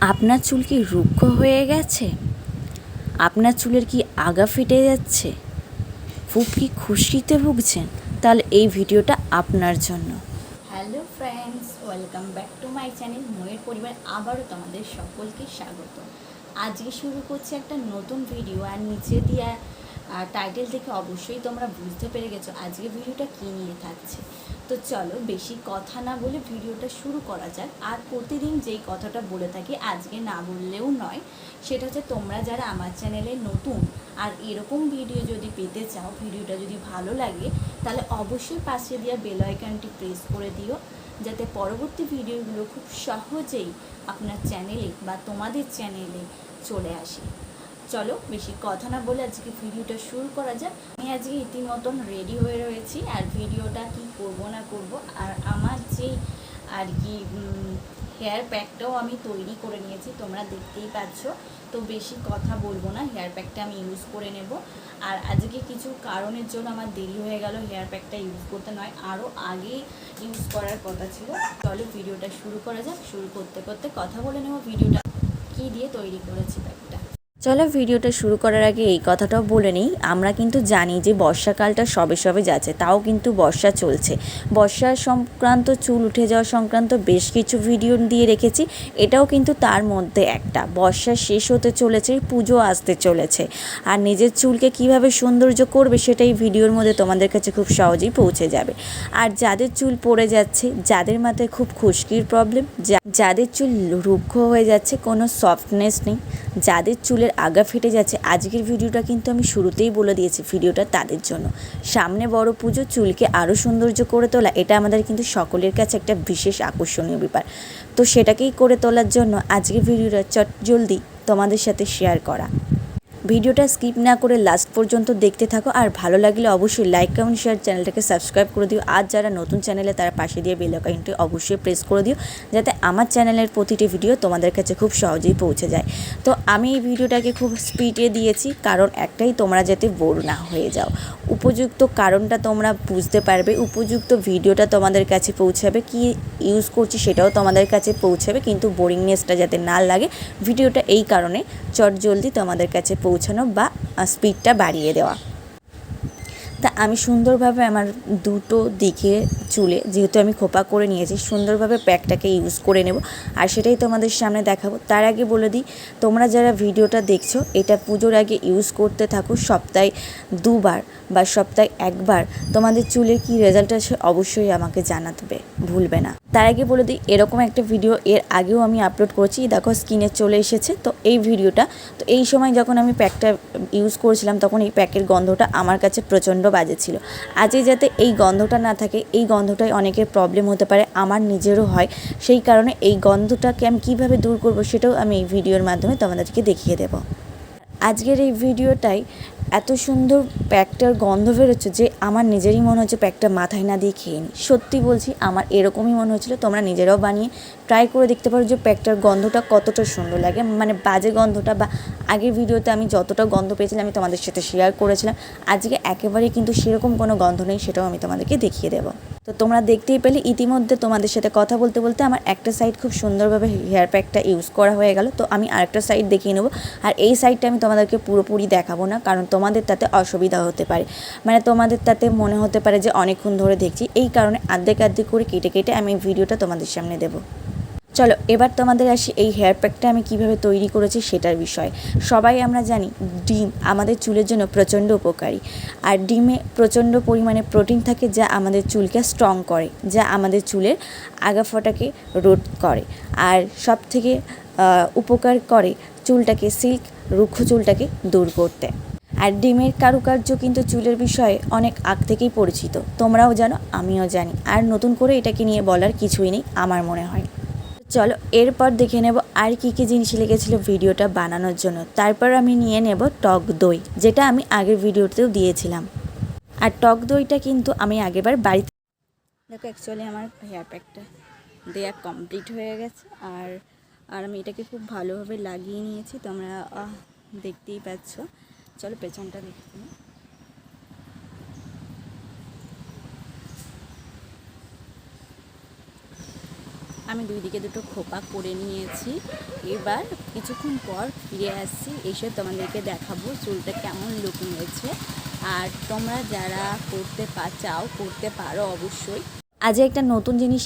আপনার চুল কি রুক্ষ হয়ে গেছে? আপনার চুলের কি আগা ফেটে যাচ্ছে? খুব কি খুশিতে ভুগছেন? তাহলে এই ভিডিওটা আপনার জন্য। Hello friends, welcome back to my channel ময়ের পরিবার। আবারও তোমাদের সকলকে স্বাগত। আজকে শুরু করছি একটা নতুন ভিডিও, আর নিচে দিয়া টাইটেল থেকে অবশ্যই তোমরা বুঝতে পেরে গেছো আজকে ভিডিওটা কী নিয়ে থাকছে। তো চলো বেশি কথা না বলে ভিডিওটা শুরু করা যাক। আর প্রতিদিন যেই কথাটা বলে থাকি, আজকে না বললেও নয়, সেটা হচ্ছে তোমরা যারা আমার চ্যানেলে নতুন আর এরকম ভিডিও যদি পেতে চাও, ভিডিওটা যদি ভালো লাগে, তাহলে অবশ্যই পাশে দেওয়া বেল প্রেস করে দিও, যাতে পরবর্তী ভিডিওগুলো খুব সহজেই আপনার চ্যানেলে বা তোমাদের চ্যানেলে চলে আসে। চলো বেশি কথা না বলে আজকে ভিডিওটা শুরু করা যাক। আমি আজকে ইতিমতন রেডি হয়ে রয়েছি আর ভিডিওটা কি করব না করব আর আমার যে আর কি হেয়ার প্যাকটাও আমি তৈরি করে নিয়েছি, তোমরা দেখতেই পাচ্ছ। তো বেশি কথা বলব না হেয়ার প্যাকটা আমি ইউজ করে নেব। আর আজকে কিছু কারণের জন্য আমার দেরি হয়ে গেল হেয়ার প্যাকটা ইউজ করতে, নয় আরও আগে ইউজ করার কথা ছিল। চলো ভিডিওটা শুরু করা যাক। শুরু করতে করতে কথা বলে নেব ভিডিওটা। কী দিয়ে তৈরি করেছি চলো ভিডিওটা শুরু করার আগে এই কথাটাও বলে নিই। আমরা কিন্তু জানি যে বর্ষাকালটা সবে সবে যাচ্ছে, তাও কিন্তু বর্ষা চলছে। বর্ষা সংক্রান্ত, চুল উঠে যাওয়া সংক্রান্ত বেশ কিছু ভিডিও দিয়ে রেখেছি। এটাও কিন্তু তার মধ্যে একটা। বর্ষা শেষ হতে চলেছে, পুজো আসতে চলেছে। আর নিজের চুলকে কীভাবে সৌন্দর্য করবে সেটাই ভিডিওর মধ্যে তোমাদের কাছে খুব সহজেই পৌঁছে যাবে। আর যাদের চুল পড়ে যাচ্ছে, যাদের মাথায় খুব খুশকির প্রবলেম যাদের চুল রুক্ষ হয়ে যাচ্ছে, কোনো সফটনেস নেই। যাদের চুলের আগা ফেটে যাচ্ছে। আজকের ভিডিওটা কিন্তু আমি শুরুতেই বলে দিয়েছি ভিডিওটা তাদের জন্য। সামনে বড় পুজো, চুলকে আরও সৌন্দর্য করে তোলা, এটা আমাদের কিন্তু সকলের কাছে একটা বিশেষ আকর্ষণীয় ব্যাপার। তো সেটাকেই করে তোলার জন্য আজকের ভিডিওটা চট জলদি তোমাদের সাথে শেয়ার করা। ভিডিওটা স্কিপ না করে লাস্ট পর্যন্ত দেখতে থাকো। আর ভালো লাগলে অবশ্যই লাইক কমেন্ট শেয়ার চ্যানেলটাকে সাবস্ক্রাইব করে দিও। আর যারা নতুন চ্যানেলে তারা পাশে দিয়ে বেল আইকনটি অবশ্যই প্রেস করে দিও, যাতে আমার চ্যানেলের প্রতিটি ভিডিও তোমাদের কাছে খুব সহজেই পৌঁছে যায়। তো আমি এই ভিডিওটাকে খুব স্পিডে দিয়েছি, কারণ একটাই তোমরা যাতে বোর না হয়ে যাও। উপযুক্ত কারণটা তোমরা বুঝতে পারবে, উপযুক্ত ভিডিওটা তোমাদের কাছে পৌঁছাবে, কি ইউজ করছি সেটাও তোমাদের কাছে পৌঁছাবে, কিন্তু বোরিংনেসটা যাতে না লাগে ভিডিওটা এই কারণে চট জলদি তোমাদের কাছে পৌঁছানো বা স্পিডটা বাড়িয়ে দেওয়া। তা আমি সুন্দরভাবে আমার দুটো দিকে চুলে, যেহেতু আমি খোপা করে নিয়েছি, সুন্দরভাবে প্যাকটাকে ইউজ করে নেব। আর সেটাই তোমাদের সামনে দেখাবো। তার আগে বলে দিই, তোমরা যারা ভিডিওটা দেখছ, এটা পুজোর আগে ইউজ করতে থাকো সপ্তাহে দুবার বা সপ্তাহে একবার। তোমাদের চুলের কি রেজাল্ট আছে অবশ্যই আমাকে জানাতে ভুলবে না। তার আগে বলে দিই, এরকম একটা ভিডিও এর আগেও আমি আপলোড করেছি। দেখো স্কিনে চলে এসেছে। তো এই ভিডিওটা, তো এই সময় যখন আমি প্যাকটা ইউজ করেছিলাম, তখন এই প্যাকের গন্ধটা আমার কাছে প্রচণ্ড বাজে ছিল। আজই যাতে এই গন্ধটা না থাকে, এই গন্ধটাই অনেকের প্রবলেম হতে পারে, আমার নিজেরও হয়। সেই কারণে এই গন্ধটাকে আমি কীভাবে দূর করব সেটাও আমি এই ভিডিওর মাধ্যমে তোমাদেরকে দেখিয়ে দেবো। আজকের এই ভিডিওটাই এত সুন্দর প্যাকটার গন্ধ বেরোচ্ছে যে আমার নিজেরই মনে হচ্ছে প্যাকটা মাথায় না দিয়ে খেয়ে নিই। সত্যি বলছি, আমার এরকমই মনে হচ্ছিল, তোমরা নিজেরাও বানিয়ে ট্রাই করে দেখতে পারো যে প্যাকটার গন্ধটা কতটা সুন্দর লাগে। মানে বাজে গন্ধটা বা আগের ভিডিওতে আমি যতটা গন্ধ পেয়েছিলাম, আমি তোমাদের সাথে শেয়ার করেছিলাম। আজকে একেবারেই কিন্তু সেরকম কোনো গন্ধ নেই, সেটাও আমি তোমাদেরকে দেখিয়ে দেবো। তো তোমরা দেখতেই পেলে, ইতিমধ্যে তোমাদের সাথে কথা বলতে বলতে আমার একটা সাইড খুব সুন্দরভাবে হেয়ার প্যাকটা ইউজ করা হয়ে গেল। তো আমি আরেকটা সাইড দেখিয়ে নেব। আর এই সাইডটা আমি তোমাদেরকে পুরোপুরি দেখাবো না, কারণ তোমাদের তাতে অসুবিধা হতে পারে। মানে তোমাদের তাতে মনে হতে পারে যে অনেকক্ষণ ধরে দেখছি। এই কারণে আর্ধেক আর্ধেক করে কেটে কেটে আমি ভিডিওটা তোমাদের সামনে দেবো। চলো, এবার তোমাদের আসি এই হেয়ার প্যাকটা আমি কীভাবে তৈরি করেছি সেটার বিষয়। সবাই আমরা জানি, ডিম আমাদের চুলের জন্য প্রচণ্ড উপকারী। আর ডিমে প্রচণ্ড পরিমাণে প্রোটিন থাকে যা আমাদের চুলকে স্ট্রং করে, যা আমাদের চুলের আগাফাটাকে রোধ করে। আর সব থেকে উপকার করে চুলটাকে সিল্ক রুক্ষ চুলটাকে দূর করতে। আর ডিমের কারুকার্য কিন্তু চুলের বিষয়ে অনেক আগ থেকেই পরিচিত। তোমরাও জানো, আমিও জানি। আর নতুন করে এটাকে নিয়ে বলার কিছুই নেই, আমার মনে হয়। চলো, এরপর দেখে নেব আর কী কী জিনিস লেগেছিলো ভিডিওটা বানানোর জন্য। তারপর আমি নিয়ে নেব টক দই, যেটা আমি আগের ভিডিওতেও দিয়েছিলাম। আর টক দইটা কিন্তু আমি আগেবার বাড়িতে দেখো অ্যাকচুয়ালি আমার হেয়ার প্যাকটা দেয়া কমপ্লিট হয়ে গেছে। আর আর আমি এটাকে খুব ভালোভাবে লাগিয়ে নিয়েছি, তোমরা দেখতেই পাচ্ছ। চলো, পেছনটা দেখতে আমি দুই দিকে দুটো খোপা করে নিয়েছি। এবার কিছুক্ষণ পর ফিরে আসছি, এসে তোমাদেরকে দেখাবো চুলটা কেমন লুকিং হয়েছে। আর তোমরা যারা করতে পা, চাও করতে পারো অবশ্যই। আজ একটা নতুন জিনিস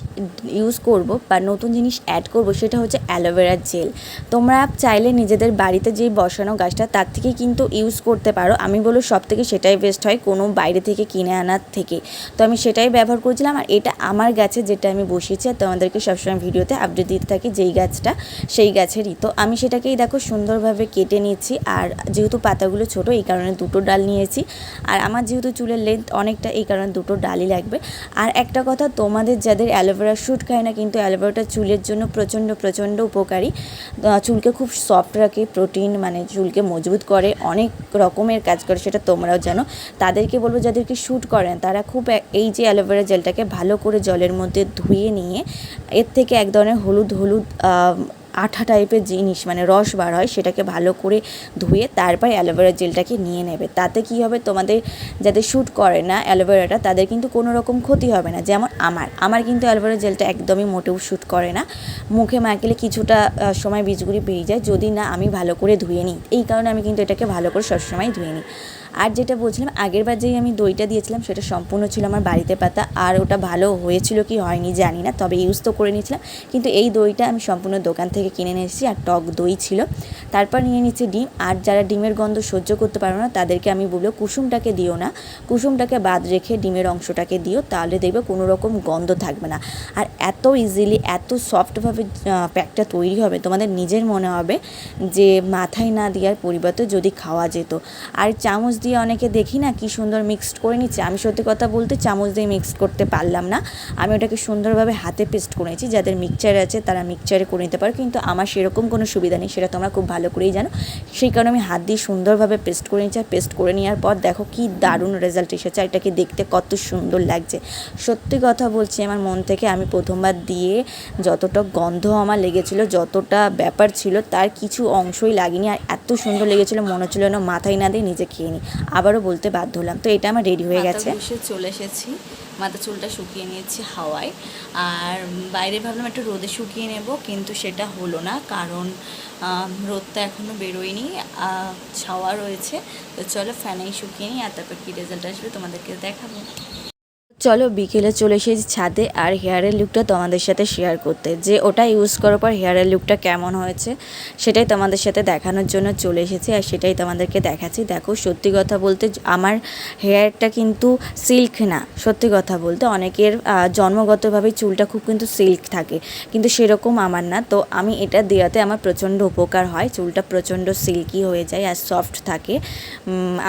ইউজ করব বা নতুন জিনিস অ্যাড করব সেটা হচ্ছে অ্যালোভেরা জেল। তোমরা চাইলে নিজেদের বাড়িতে যেই বসানো গাছটা তার থেকে কিন্তু ইউজ করতে পারো। আমি বলব সব থেকে সেটাই বেস্ট হয় কোনো বাইরে থেকে কিনে আনার থেকে। তো আমি সেটাই ব্যবহার করেছিলাম আর এটা আমার গাছে যেটা আমি বসিয়েছি আর তোমাদেরকে সবসময় ভিডিওতে আপডেট দিতে থাকি যেই গাছটা, সেই গাছেরই। তো আমি সেটাকেই দেখো সুন্দরভাবে কেটে নিচ্ছি আর যেহেতু পাতাগুলো ছোট, এই কারণে দুটো ডাল নিয়েছি। আর আমার যেহেতু চুলের লেন্থ অনেকটা, এই কারণে দুটো ডালই লাগবে। আর একটা কথা তোমাদের যাদের অ্যালোভেরা শ্যুট খায় না কিন্তু অ্যালোভেরাটা চুলের জন্য প্রচণ্ড প্রচণ্ড উপকারী। চুলকে খুব সফট রাখে প্রোটিন মানে চুলকে মজবুত করে, অনেক রকমের কাজ করে, সেটা তোমরাও জানো। তাদেরকে বলব যাদেরকে শ্যুট করেন, তারা খুব এই যে অ্যালোভেরা জেলটাকে ভালো করে জলের মধ্যে ধুয়ে নিয়ে, এর থেকে এক ধরনের হলুদ হলুদ আঠা টাইপের জিনিস মানে রস বার হয়, সেটাকে ভালো করে ধুয়ে তারপর অ্যালোভেরা জেলটাকে নিয়ে নেবে। তাতে কি হবে? তোমাদের যাদের শ্যুট করে না অ্যালোভেরাটা তাদের কিন্তু কোনো রকম ক্ষতি হবে না। যেমন আমার আমার কিন্তু অ্যালোভেরা জেলটা একদমই মোটেও শ্যুট করে না। মুখে মাখলে কিছুটা সময় বীজগুলি বেরিয়ে যায়। যদি না, আমি ভালো করে ধুয়ে নিই। এই কারণে আমি কিন্তু এটাকে ভালো করে সবসময় ধুয়ে নিই। আর যেটা বলছিলাম, আগের বার যেই আমি দইটা দিয়েছিলাম, সেটা সম্পূর্ণ ছিল আমার বাড়িতে পাতা, আর ওটা ভালো হয়েছিল কি হয়নি জানি না, তবে ইউজ তো করে নিয়েছিলাম। কিন্তু এই দইটা আমি সম্পূর্ণ দোকান থেকে কিনে নিয়ে এসেছি আর টক দই ছিল। তারপর নিয়ে নিচ্ছি ডিম, আর যারা ডিমের গন্ধ সহ্য করতে পারো না, তাদেরকে আমি বলব কুসুমটাকে দিও না। কুসুমটাকে বাদ রেখে ডিমের অংশটাকে দিও, তাহলে দেখবে কোনো রকম গন্ধ থাকবে না। আর এত ইজিলি এত সফটভাবে প্যাকটা তৈরি হবে, তোমাদের নিজের মনে হবে যে মাথায় না দেওয়ার পরিবর্তে যদি খাওয়া যেত। আর চামচ দিয়ে অনেকে দেখি না কি সুন্দর মিক্সড করে নিচ্ছে। আমি সত্যি কথা বলতে চামচ দিয়ে মিক্সড করতে পারলাম না। আমি ওটাকে সুন্দরভাবে হাতে পেস্ট করেছি যাদের মিক্সচার আছে তারা মিক্সচারে করে নিতে পারো। কিন্তু আমার সেরকম কোনো সুবিধা নেই। সেটা তোমরা খুব ভালো করেই জানো। সেই কারণে আমি হাত দিয়ে সুন্দরভাবে পেস্ট করে নিচ্ছি আর পেস্ট করে নেওয়ার পর দেখো কি দারুণ রেজাল্ট এসেছে। আর এটাকে দেখতে কত সুন্দর লাগছে। সত্যি কথা বলছি, আমার মন থেকে আমি প্রথমবার দিয়ে যতটা গন্ধ আমার লেগেছিল, যতটা ব্যাপার ছিল, তার কিছু অংশই লাগেনি। আর এত সুন্দর লেগেছিল, মনে হচ্ছিল যেন মাথায় না দিয়ে নিজে খেয়ে নিই আবারও বলতে বাধ্য হলাম। তো এটা আমার রেডি হয়ে গেছে। চলে এসেছি। মাথা চুলটা শুকিয়ে নিয়েছি হাওয়ায়। আর বাইরে ভাবলাম একটু রোদে শুকিয়ে নেব কিন্তু সেটা হলো না কারণ রোদটা এখনও বেরোয়নি ছাওয়া রয়েছে। তো চলো ফ্যানেই শুকিয়ে নিই আর তারপর কী রেজাল্ট আসবে তোমাদেরকে দেখাবো। চলো বিকেলে চলে এসেছি ছাদে আর হেয়ারের লুকটা তোমাদের সাথে শেয়ার করতে। যে ওটা ইউজ করার পর হেয়ারের লুকটা কেমন হয়েছে, সেটাই তোমাদের সাথে দেখানোর জন্য চলে এসেছি আর সেটাই তোমাদেরকে দেখাচ্ছি। দেখো, সত্যি কথা বলতে আমার হেয়ারটা কিন্তু সিল্ক না, সত্যি কথা বলতে। অনেকের জন্মগতভাবে চুলটা খুব কিন্তু সিল্ক থাকে, কিন্তু সেরকম আমার না। তো আমি এটা দেওয়াতে আমার প্রচণ্ড উপকার হয়, চুলটা প্রচণ্ড সিল্কি হয়ে যায় আর সফট থাকে।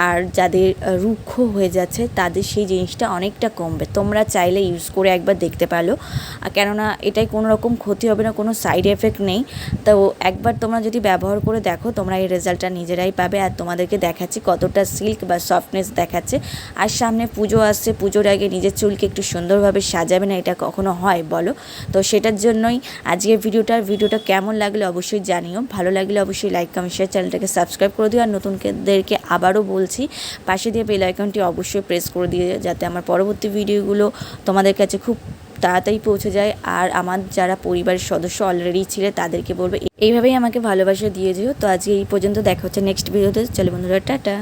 আর যাদের রুক্ষ হয়ে যাচ্ছে, তাদের সেই জিনিসটা অনেকটা কমবে। তোমরা চাইলে ইউজ করে একবার দেখতে পারো। কেননা এটাই কোনো রকম ক্ষতি হবে না, কোনো সাইড এফেক্ট নেই। তো একবার তোমরা যদি ব্যবহার করে দেখো, তোমরা এই রেজাল্টটা নিজেরাই পাবে। আর তোমাদেরকে দেখাচ্ছি কতটা সিল্ক বা সফটনেস দেখাচ্ছে। আর সামনে পুজো আসছে, পুজোর আগে নিজের চুলকে একটু সুন্দরভাবে সাজাবে না, এটা কখনো হয় বলো? তো সেটার জন্যই আজকের ভিডিওটার ভিডিওটা কেমন লাগলে অবশ্যই জানিও। ভালো লাগলে অবশ্যই লাইক কমেন্ট শেয়ার চ্যানেলটাকে সাবস্ক্রাইব করে দিও। আর নতুনদেরকে আবারও বলছি, পাশে দিয়ে বেল আইকনটি অবশ্যই প্রেস করে দিয়ে যাতে আমার পরবর্তী ভিডিওগুলো তোমাদের কাছে খুব তাড়াতাড়ি পৌঁছে যায়। আর আমার যারা পরিবারের সদস্য অলরেডি ছিল, তাদেরকে বলবে, এইভাবেই আমাকে ভালোবাসা দিয়ে যেও। তো আজকে এই পর্যন্ত দেখা হচ্ছে নেক্সট ভিডিওতে চলে বন্ধুরা, টাটা।